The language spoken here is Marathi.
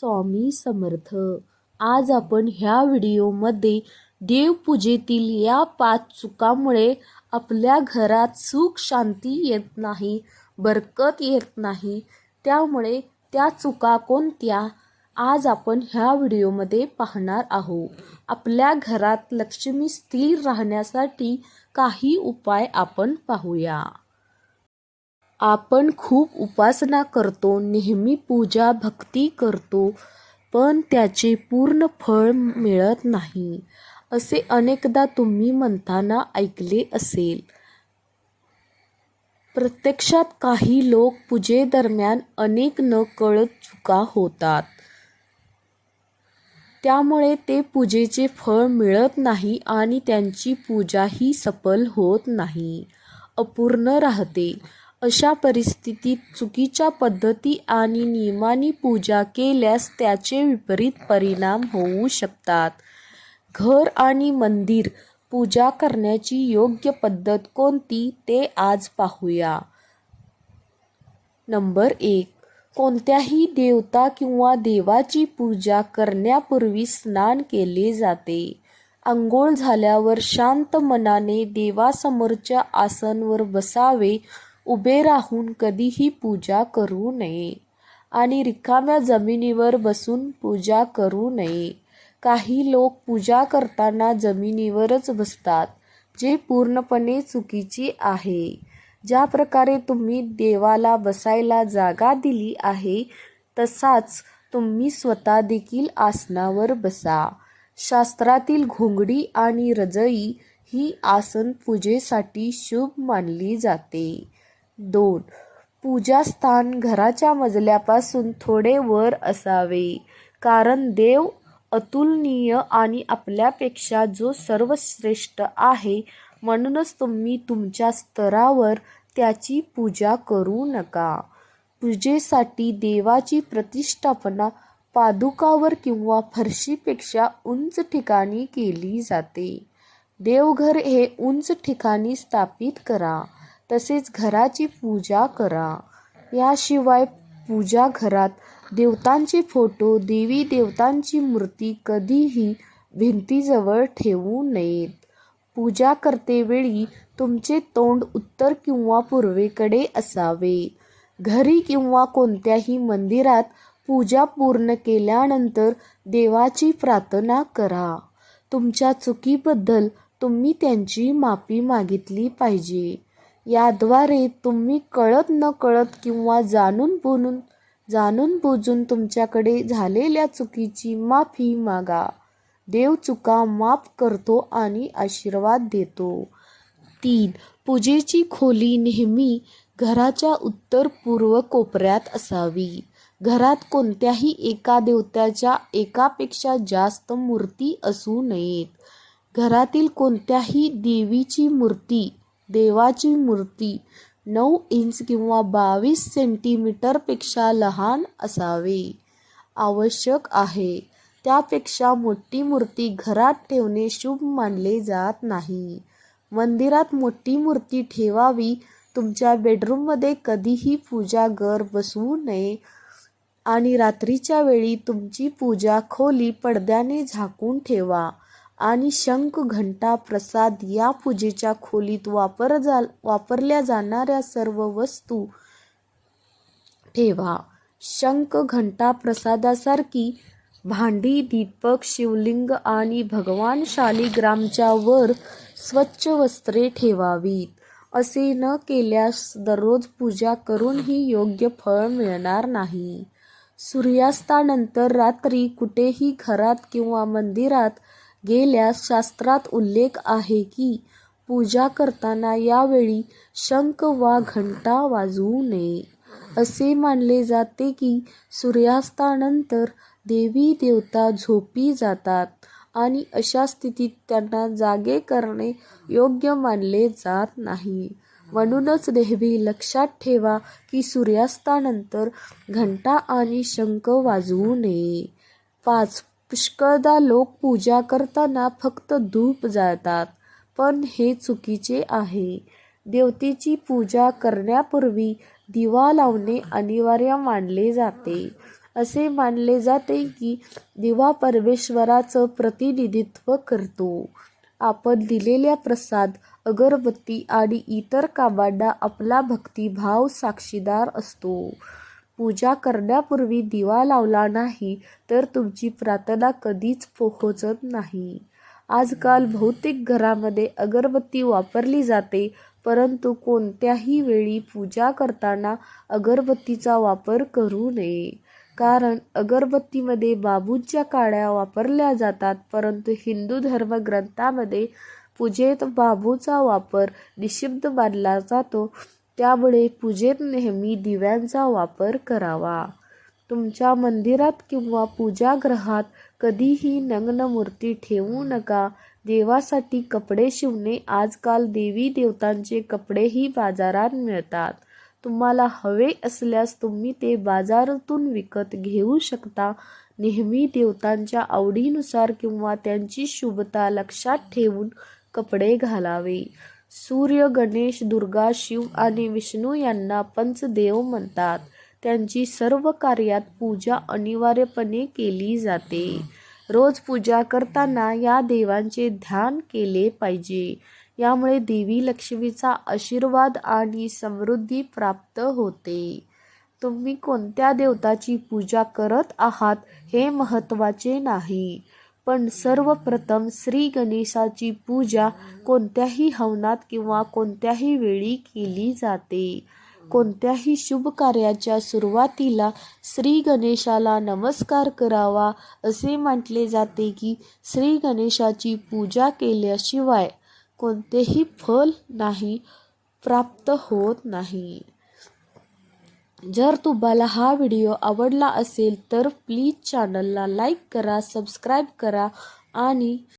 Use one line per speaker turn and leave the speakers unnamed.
स्वामी समर्थ. आज आपण ह्या व्हिडिओमध्ये देवपूजेतील या पाच चुकामुळे आपल्या घरात सुख शांती येत नाही बरकत येत नाही. त्यामुळे त्या चुका कोणत्या? आज आपण ह्या व्हिडिओमध्ये पाहणार आहोत. आपल्या घरात लक्ष्मी स्थिर राहण्यासाठी काही उपाय आपण पाहूया. आपण खूप उपासना करतो नेहमी पूजा भक्ती करतो पण त्याचे पूर्ण फळ मिळत नाही असे अनेकदा तुम्ही म्हणताना ऐकले असेल. प्रत्यक्षात काही लोक पूजेदरम्यान अनेक न कळत चुका होतात. त्यामुळे ते पूजेचे फळ मिळत नाही आणि त्यांची पूजाही सफल होत नाही अपूर्ण राहते. अशा परिस्थितीत चुकीच्या पद्धती आणि नियमांनी पूजा केल्यास त्याचे विपरीत परिणाम होऊ शकतात. घर आणि मंदिर पूजा करण्याची योग्य पद्धत कोणती ते आज पाहूया. नंबर एक. कोणत्याही देवता किंवा देवाची पूजा करण्यापूर्वी स्नान केले जाते. आंघोळ झाल्यावर शांत मनाने देवासमोरच्या आसनवर बसावे उभे राहून कधीही पूजा करू नये आणि रिकाम्या जमिनीवर बसून पूजा करू नये. काही लोक पूजा करताना जमिनीवरच बसतात जे पूर्णपणे चुकीचे आहे. ज्या प्रकारे तुम्ही देवाला बसायला जागा दिली आहे तसाच तुम्ही स्वतः देखील आसनावर बसा. शास्त्रातील घोंगडी आणि रजई ही आसन पूजेसाठी शुभ मानली जाते. दोन. पूजास्थान घराच्या मजल्यापासून थोडे वर असावे. कारण देव अतुलनीय आणि आपल्यापेक्षा जो सर्वश्रेष्ठ आहे म्हणूनच तुम्ही तुमच्या स्तरावर त्याची पूजा करू नका. पूजेसाठी देवाची प्रतिष्ठापना पादुकावर किंवा फरशीपेक्षा उंच ठिकाणी केली जाते. देवघर हे उंच ठिकाणी स्थापित करा. तसेच घराची पूजा करा. याशिवाय पूजा घरात देवतांचे फोटो देवी देवतांची मूर्ती कधीही भिंतीजवळ ठेवू नयेत. पूजा करतेवेळी तुमचे तोंड उत्तर किंवा पूर्वेकडे असावे. घरी किंवा कोणत्याही मंदिरात पूजा पूर्ण केल्यानंतर देवाची प्रार्थना करा. तुमच्या चुकीबद्दल तुम्ही त्यांची माफी मागितली पाहिजे. याद्वारे तुम्ही कळत न कळत किंवा जाणून बुनून जाणून बुजून तुमच्याकडे झालेल्या चुकीची माफी मागा. देव चुका माफ करतो आणि आशीर्वाद देतो. तीन पूजेची खोली नेहमी घराच्या उत्तर पूर्व कोपऱ्यात असावी. घरात कोणत्याही एका देवत्याच्या एकापेक्षा जास्त मूर्ती असू नयेत. घरातील कोणत्याही देवीची मूर्ती देवाची मूर्ती नऊ इंच किंवा बावीस सेंटीमीटरपेक्षा लहान असावे. आवश्यक आहे. त्यापेक्षा मोठी मूर्ती घरात ठेवणे शुभ मानले जात नाही. मंदिरात मोठी मूर्ती ठेवावी तुमच्या बेडरूममध्ये कधीही पूजा घर बसवू नये. आणि रात्रीच्या वेळी तुमची पूजा खोली पडद्याने झाकून ठेवा. आणि शंख घंटा प्रसाद या पूजेच्या खोलीत वापर जा वापरल्या जाणाऱ्या सर्व वस्तू ठेवा. शंख घंटा प्रसादासारखी भांडी दीपक शिवलिंग आणि भगवान शालिग्रामच्या वर स्वच्छ वस्त्रे ठेवावीत. असे न केल्यास दररोज पूजा करूनही योग्य फळ मिळणार नाही. सूर्यास्तानंतर रात्री कुठेही घरात किंवा मंदिरात गेल्यास शास्त्रात उल्लेख आहे की पूजा करताना यावेळी शंख वा घंटा वाजवू नये. असे मानले जाते की सूर्यास्तानंतर देवी देवता झोपी जातात आणि अशा स्थितीत त्यांना जागे करणे योग्य मानले जात नाही. म्हणूनच नेहमी लक्षात ठेवा की सूर्यास्तानंतर घंटा आणि शंख वाजवू नये. पाच पुष्कळदा लोक पूजा करताना फक्त धूप जाळतात पण हे चुकीचे आहे. देवतेची पूजा करण्यापूर्वी दिवा लावणे अनिवार्य मानले जाते. असे मानले जाते की दिवा परमेश्वराचं प्रतिनिधित्व करतो. आपण दिलेल्या प्रसाद अगरबत्ती आणि इतर कामांना आपला भक्तिभाव साक्षीदार असतो. पूजा करण्यापूर्वी दिवा लावला नाही तर तुमची प्रार्थना कधीच पोहोचत नाही. आजकाल बहुतेक घरामध्ये अगरबत्ती वापरली जाते परंतु कोणत्याही वेळी पूजा करताना अगरबत्तीचा वापर करू नये. कारण अगरबत्तीमध्ये बांबूच्या काड्या वापरल्या जातात परंतु हिंदू धर्मग्रंथामध्ये पूजेत बांबूचा वापर निषिद्ध मानला जातो. त्यामुळे पूजेत नेहमी दिव्यांचा वापर करावा. तुमच्या मंदिरात किंवा पूजागृहात कधीही नग्न मूर्ती ठेवू नका. देवासाठी कपडे शिवणे आजकाल देवी देवतांचे कपडेही बाजारात मिळतात. तुम्हाला हवे असल्यास तुम्ही ते बाजारातून विकत घेऊ शकता. नेहमी देवतांच्या आवडीनुसार किंवा त्यांची शुभता लक्षात ठेवून कपडे घालावे. सूर्य गणेश दुर्गा शिव आणि विष्णू यांना पंचदेव म्हणतात. त्यांची सर्व कार्यात पूजा अनिवार्यपणे केली जाते. रोज पूजा करताना या देवांचे ध्यान केले पाहिजे. यामुळे देवी लक्ष्मीचा आशीर्वाद आणि समृद्धी प्राप्त होते. तुम्ही कोणत्या देवताची पूजा करत आहात हे महत्त्वाचे नाही. पण सर्वप्रथम श्री गणेशाची पूजा कोणत्याही हवनात किंवा कोणत्याही वेळी केली जाते. कोणत्याही शुभ कार्याच्या सुरुवातीला श्री गणेशाला नमस्कार करावा असे म्हटले जाते की श्री गणेशाची पूजा केल्याशिवाय कोणतेही फल नाही प्राप्त होत नाही. जर तुम्हाला हा व्हिडिओ आवडला असेल तर प्लीज चॅनलला लाईक करा सबस्क्राईब करा आणि